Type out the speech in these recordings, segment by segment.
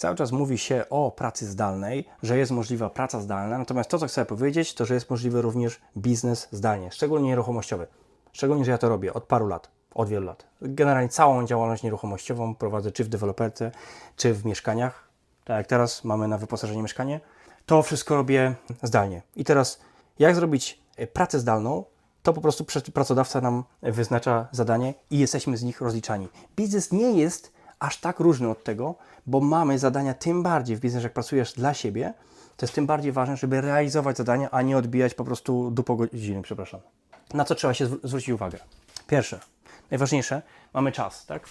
Cały czas mówi się o pracy zdalnej, że jest możliwa praca zdalna, natomiast to, co chcę powiedzieć, to że jest możliwy również biznes zdalnie, szczególnie nieruchomościowy. Szczególnie, że ja to robię od paru lat, od wielu lat. Generalnie całą działalność nieruchomościową prowadzę czy w deweloperce, czy w mieszkaniach. Tak jak teraz mamy na wyposażenie mieszkanie. To wszystko robię zdalnie. I teraz, jak zrobić e, pracę zdalną, to po prostu pracodawca nam wyznacza zadanie i jesteśmy z nich rozliczani. Biznes nie jest aż tak różny od tego, bo mamy zadania tym bardziej w biznesie, jak pracujesz dla siebie, to jest tym bardziej ważne, żeby realizować zadania, a nie odbijać po prostu dupo godziny, przepraszam. Na co trzeba się zwr- zwrócić uwagę? Pierwsze, najważniejsze, mamy czas, tak?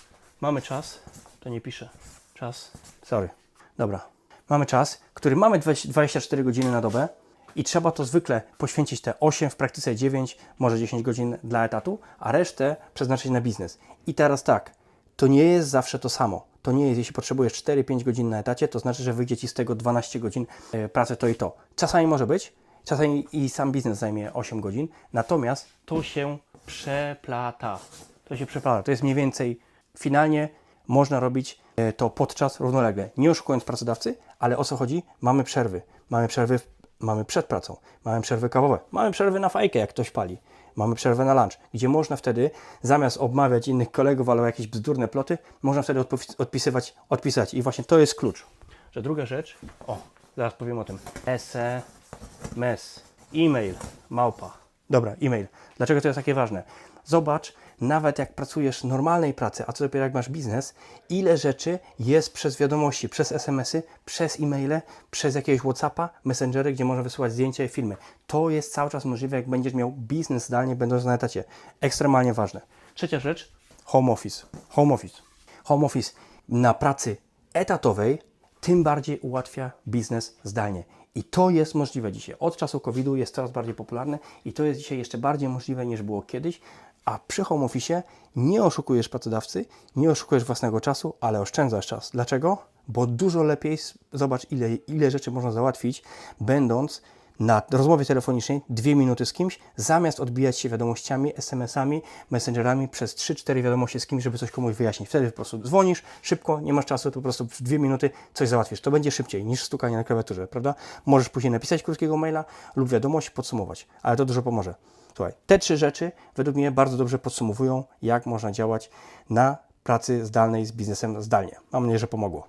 Mamy czas, to nie piszę, czas, sorry, dobra. Mamy czas, który mamy 20 24 godziny na dobę i trzeba to zwykle poświęcić te 8, w praktyce 9, może 10 godzin dla etatu, a resztę przeznaczyć na biznes. I teraz tak, to nie jest zawsze to samo. To nie jest, jeśli potrzebujesz 4-5 godzin na etacie, to znaczy, że wyjdzie Ci z tego 12 godzin e, pracy to i to. Czasami może być, czasami i sam biznes zajmie 8 godzin, natomiast to się przeplata. To się przeplata. To jest mniej więcej, finalnie można robić e, to podczas równolegle, nie oszukując pracodawcy, ale o co chodzi? Mamy przerwy. Mamy przerwy, mamy przed pracą, mamy przerwy kawowe, mamy przerwy na fajkę, jak ktoś pali. Mamy przerwę na lunch, gdzie można wtedy, zamiast obmawiać innych kolegów albo jakieś bzdurne ploty, można wtedy odpis- odpisywać, odpisać. I właśnie to jest klucz. Że druga rzecz, o, zaraz powiem o tym. SMS, e-mail, małpa. Dobra, e-mail. Dlaczego to jest takie ważne? Zobacz, nawet jak pracujesz normalnej pracy, a co dopiero jak masz biznes, ile rzeczy jest przez wiadomości, przez SMS-y, przez e-maile, przez jakiegoś WhatsAppa, Messengery, gdzie można wysyłać zdjęcia i filmy. To jest cały czas możliwe, jak będziesz miał biznes zdalnie, będąc na etacie. Ekstremalnie ważne. Trzecia rzecz, home office. Home office. Home office na pracy etatowej tym bardziej ułatwia biznes zdalnie. I to jest możliwe dzisiaj. Od czasu COVID-u jest coraz bardziej popularne i to jest dzisiaj jeszcze bardziej możliwe niż było kiedyś. A przy home office nie oszukujesz pracodawcy, nie oszukujesz własnego czasu, ale oszczędzasz czas. Dlaczego? Bo dużo lepiej, zobacz ile, ile rzeczy można załatwić, będąc na rozmowie telefonicznej dwie minuty z kimś, zamiast odbijać się wiadomościami, SMS-ami, messengerami przez 3-4 wiadomości z kimś, żeby coś komuś wyjaśnić. Wtedy po prostu dzwonisz szybko, nie masz czasu, to po prostu w dwie minuty coś załatwisz. To będzie szybciej niż stukanie na klawiaturze, prawda? Możesz później napisać krótkiego maila lub wiadomość, podsumować, ale to dużo pomoże. Słuchaj, te trzy rzeczy według mnie bardzo dobrze podsumowują, jak można działać na pracy zdalnej z biznesem zdalnie. Mam nadzieję, że pomogło.